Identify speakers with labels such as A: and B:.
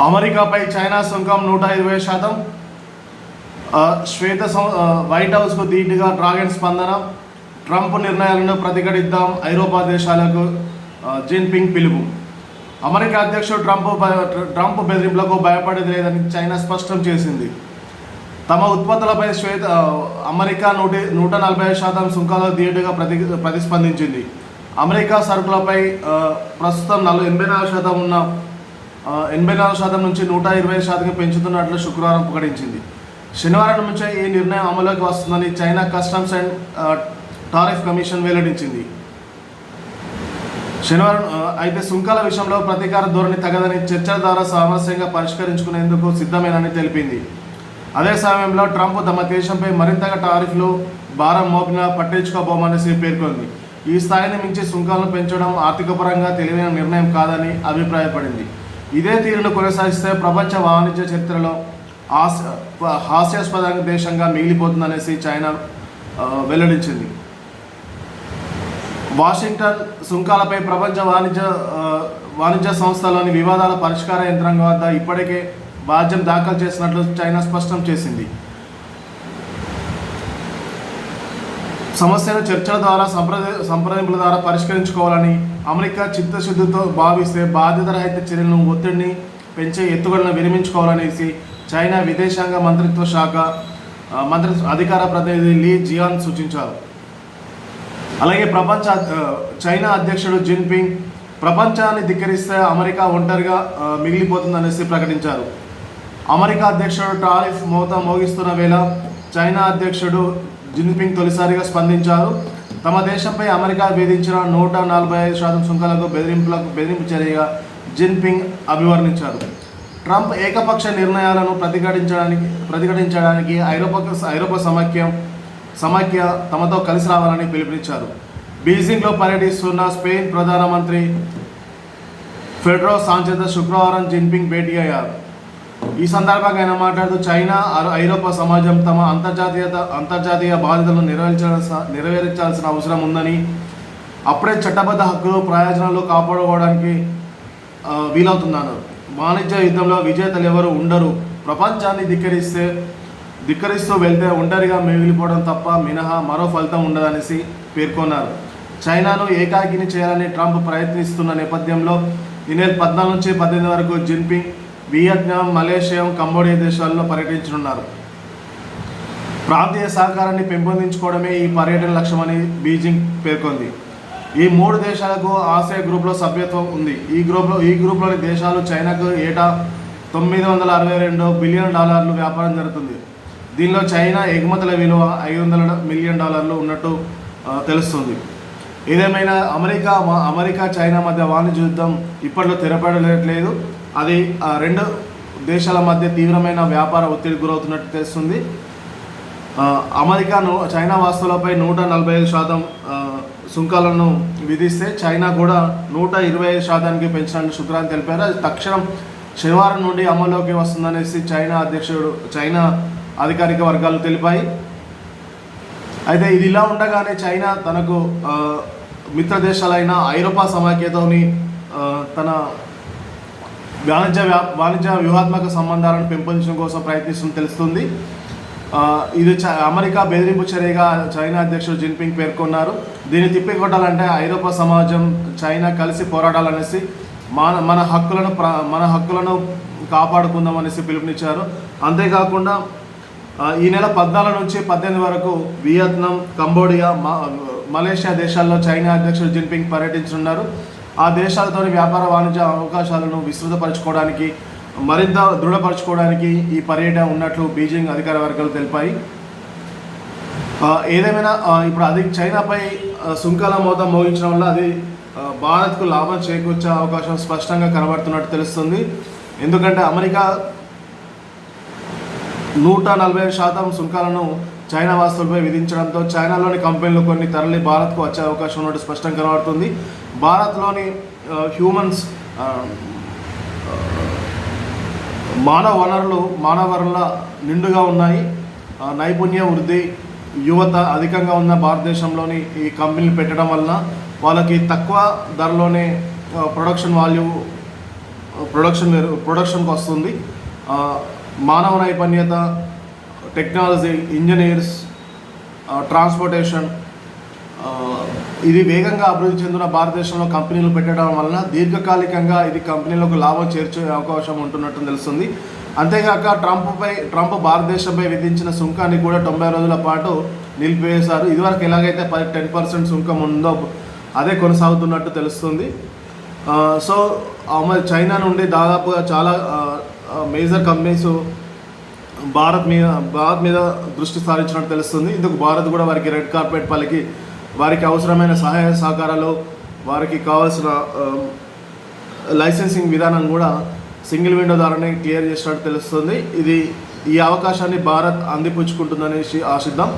A: అమెరికాపై China సుంకం నూట ఇరవై శాతం శ్వేత సం- వైట్ హౌస్కు ధీటుగా డ్రాగన్ స్పందన. ట్రంప్ నిర్ణయాలను ప్రతిఘటిద్దాం ఐరోపా దేశాలకు జిన్పింగ్ పిలుపు. అమెరికా అధ్యక్షుడు ట్రంప్ ట్రంప్ బెదిరింపులకు భయపడేది లేదని చైనా స్పష్టం చేసింది. తమ ఉత్పత్తులపై శ్వేత అమెరికా నూట నూట నలభై శాతం సుంకాలు ధీటుగా ప్రతి ప్రతిస్పందించింది. అమెరికా సరుకులపై ప్రస్తుతం నలభై ఎనభై నాలుగు శాతం ఉన్న ఎనభై నాలుగు శాతం నుంచి నూట ఇరవై శాతంకి పెంచుతున్నట్లు శుక్రవారం ప్రకటించింది. శనివారం నుంచే ఈ నిర్ణయం అమలులోకి వస్తుందని China customs and tariff commission వెల్లడించింది. శనివారం అయితే సుంకాల విషయంలో ప్రతీకార ధోరణి తగదని చర్చల ద్వారా సామరస్యంగా పరిష్కరించుకునేందుకు సిద్ధమేనని తెలిపింది. అదే సమయంలో ట్రంప్ తమ దేశంపై మరింతగా టారిఫ్లు భారం మోపిన పట్టించుకోబోమనేసి పేర్కొంది. ఈ స్థాయిని మించి సుంకాలను పెంచడం ఆర్థికపరంగా తెలివైన నిర్ణయం కాదని అభిప్రాయపడింది. ఇదే తీరును కొనసాగిస్తే ప్రపంచ వాణిజ్య చరిత్రలో హాస్ హాస్యాస్పద దేశంగా మిగిలిపోతుందనేసి చైనా వెల్లడించింది. వాషింగ్టన్ సుంకాలపై ప్రపంచ వాణిజ్య వాణిజ్య సంస్థలోని వివాదాల పరిష్కార యంత్రాంగం వద్ద ఇప్పటికే వాద్యం దాఖలు చేసినట్లు చైనా స్పష్టం చేసింది. సమస్యను చర్చల ద్వారా సంప్రద సంప్రదింపుల ద్వారా పరిష్కరించుకోవాలని అమెరికా చిత్తశుద్ధితో భావిస్తే బాధ్యత రహిత చర్యలను ఒత్తిడిని పెంచే ఎత్తుగడలను విరమించుకోవాలనేసి చైనా విదేశాంగ మంత్రిత్వ శాఖ మంత్రి అధికార ప్రతినిధి లీ జియాన్ సూచించారు. అలాగే ప్రపంచ చైనా అధ్యక్షుడు జిన్పింగ్ ప్రపంచాన్ని ధిక్కరిస్తే అమెరికా ఒంటరిగా మిగిలిపోతుందనేసి ప్రకటించారు. అమెరికా అధ్యక్షుడు టారిఫ్ మోత మోగిస్తున్న వేళ చైనా అధ్యక్షుడు జిన్పింగ్ తొలిసారిగా స్పందించారు. తమ దేశంపై అమెరికా విధించిన నూట నలభై ఐదు శాతం సుంకాలకు బెదిరింపులకు బెదిరింపు చర్యగా జిన్పింగ్ అభివర్ణించారు. ట్రంప్ ఏకపక్ష నిర్ణయాలను ప్రతిఘటించడానికి ప్రతిఘటించడానికి ఐరోపా ఐరోపా సమాఖ్యం సమాఖ్య తమతో కలిసి రావాలని పిలుపునిచ్చారు. బీజింగ్లో పర్యటిస్తున్న స్పెయిన్ ప్రధానమంత్రి ఫెడ్రో సాంచెత శుక్రవారం జిన్పింగ్ భేటీ అయ్యారు. ఈ సందర్భంగా ఆయన మాట్లాడుతూ చైనా ఐరోపా సమాజం తమ అంతర్జాతీయత అంతర్జాతీయ బాధ్యతలను నెరవేర్చాల్సిన నెరవేర్చాల్సిన అవసరం ఉందని అప్పుడే చట్టబద్ధ హక్కులు ప్రయోజనాలు కాపాడుకోవడానికి వీలవుతున్నాను వీలవుతుందన్నారు. వాణిజ్య యుద్ధంలో విజేతలు ఎవరు ఉండరు. ప్రపంచాన్ని ధిక్కరిస్తే ధిక్కరిస్తూ వెళ్తే ఒంటరిగా మిగిలిపోవడం తప్ప మినహా మరో ఫలితం ఉండదనేసి పేర్కొన్నారు. చైనాను ఏకాకిని చేయాలని ట్రంప్ ప్రయత్నిస్తున్న నేపథ్యంలో ఈ నెల పద్నాలుగు నుంచి పద్దెనిమిది వరకు జిన్పింగ్ వియత్నాం మలేషియా కంబోడియా దేశాల్లో పర్యటించనున్నారు. ప్రాంతీయ సహకారాన్ని పెంపొందించుకోవడమే ఈ పర్యటన లక్ష్యమని బీజింగ్ పేర్కొంది. ఈ మూడు దేశాలకు ఆసియా గ్రూప్లో సభ్యత్వం ఉంది. ఈ గ్రూప్లో ఈ గ్రూప్లోని దేశాలు చైనాకు ఏటా తొమ్మిది వందల అరవై రెండు బిలియన్ డాలర్లు వ్యాపారం జరుగుతుంది. దీనిలో చైనా ఎగుమతుల విలువ ఐదు వందల మిలియన్ డాలర్లు ఉన్నట్టు తెలుస్తుంది. ఏదేమైనా అమెరికా అమెరికా చైనా మధ్య వాణిజ్య యుద్ధం ఇప్పట్లో తెరపడలేదు అది ఆ, రెండు దేశాల మధ్య తీవ్రమైన వ్యాపార ఒత్తిడి గురవుతున్నట్టు తెలుస్తుంది. అమెరికాను అమెరికా చైనా వస్తువులపై నూట నలభై ఐదు శాతం సుంకాలను విధిస్తే చైనా కూడా నూట ఇరవై ఐదు శాతానికి పెంచడానికి శుక్రాన్ని తెలిపారు. అది తక్షణం శనివారం నుండి అమల్లోకి వస్తుందనేసి చైనా అధ్యక్షుడు చైనా అధికారిక వర్గాలు తెలిపాయి. అయితే ఇది ఇలా ఉండగానే చైనా తనకు మిత్ర దేశాలైన ఐరోపా సమాఖ్యతోని తన వాణిజ్య వ్యా- వాణిజ్య వ్యూహాత్మక సంబంధాలను పెంపొందించడం కోసం ప్రయత్నిస్తుందని తెలుస్తుంది. ఇది చ- అమెరికా బెదిరింపు చర్యగా చైనా అధ్యక్షుడు జిన్పింగ్ పేర్కొన్నారు. దీన్ని తిప్పికొట్టాలంటే ఐరోపా సమాజం చైనా కలిసి పోరాడాలనేసి మన మన హక్కులను మన హక్కులను కాపాడుకుందాం అనేసి పిలుపునిచ్చారు. అంతేకాకుండా ఈ నెల పద్నాలుగు నుంచి పద్దెనిమిది వరకు వియత్నాం కంబోడియా మలేషియా దేశాల్లో చైనా అధ్యక్షుడు జిన్పింగ్ పర్యటించనున్నారు. ఆ దేశాలతోని వ్యాపార వాణిజ్య అవకాశాలను విస్తృతపరచుకోవడానికి మరింత దృఢపరచుకోవడానికి ఈ పర్యటన ఉన్నట్లు బీజింగ్ అధికార వర్గాలు తెలిపాయి. ఏదేమైనా ఇప్పుడు అది చైనాపై సుంకాల మోత మోగించడం వల్ల అది భారత్కు లాభం చేకూర్చే అవకాశం స్పష్టంగా కనబడుతున్నట్టు తెలుస్తుంది. ఎందుకంటే అమెరికా నూట నలభై శాతం సుంకాలను చైనా వస్తువులపై విధించడంతో చైనాలోని కంపెనీలు కొన్ని తరలి భారత్కు వచ్చే అవకాశం ఉన్నట్టు స్పష్టంగా కనబడుతుంది. భారత్లోని హ్యూమన్స్ మానవ వనరులు మానవ వనరుల నిండుగా ఉన్నాయి. నైపుణ్య వృద్ధి యువత అధికంగా ఉన్న భారతదేశంలోని ఈ కంపెనీలు పెట్టడం వలన వాళ్ళకి తక్కువ ధరలోనే ప్రొడక్షన్ వాల్యూ ప్రొడక్షన్ ప్రొడక్షన్కి వస్తుంది. మానవ నైపుణ్యత టెక్నాలజీ ఇంజనీర్స్ ట్రాన్స్పోర్టేషన్ ఇది వేగంగా అభివృద్ధి చెందిన భారతదేశంలో కంపెనీలు పెట్టడం వలన దీర్ఘకాలికంగా ఇది కంపెనీలకు లాభం చేర్చే అవకాశం ఉంటున్నట్టు తెలుస్తుంది. అంతేగాక ట్రంప్పై ట్రంప్ భారతదేశంపై విధించిన సుంకాన్ని కూడా తొంభై రోజుల పాటు నిలిపివేశారు. ఇదివరకు ఎలాగైతే పది టెన్ పర్సెంట్ సుంకం ఉందో అదే కొనసాగుతున్నట్టు తెలుస్తుంది. సో మరి చైనా నుండి దాదాపుగా చాలా మేజర్ కంపెనీస్ భారత్ మీద భారత్ మీద దృష్టి సారించినట్టు తెలుస్తుంది. ఇందుకు భారత్ కూడా వారికి రెడ్ కార్పెట్ పలికి వారికి అవసరమైన సహాయ సహకారాలు వారికి కావాల్సిన లైసెన్సింగ్ విధానం కూడా సింగిల్ విండో ద్వారానే క్లియర్ చేసినట్టు తెలుస్తుంది. ఇది ఈ అవకాశాన్ని భారత్ అందిపుచ్చుకుంటుందనేసి ఆశిద్దాం.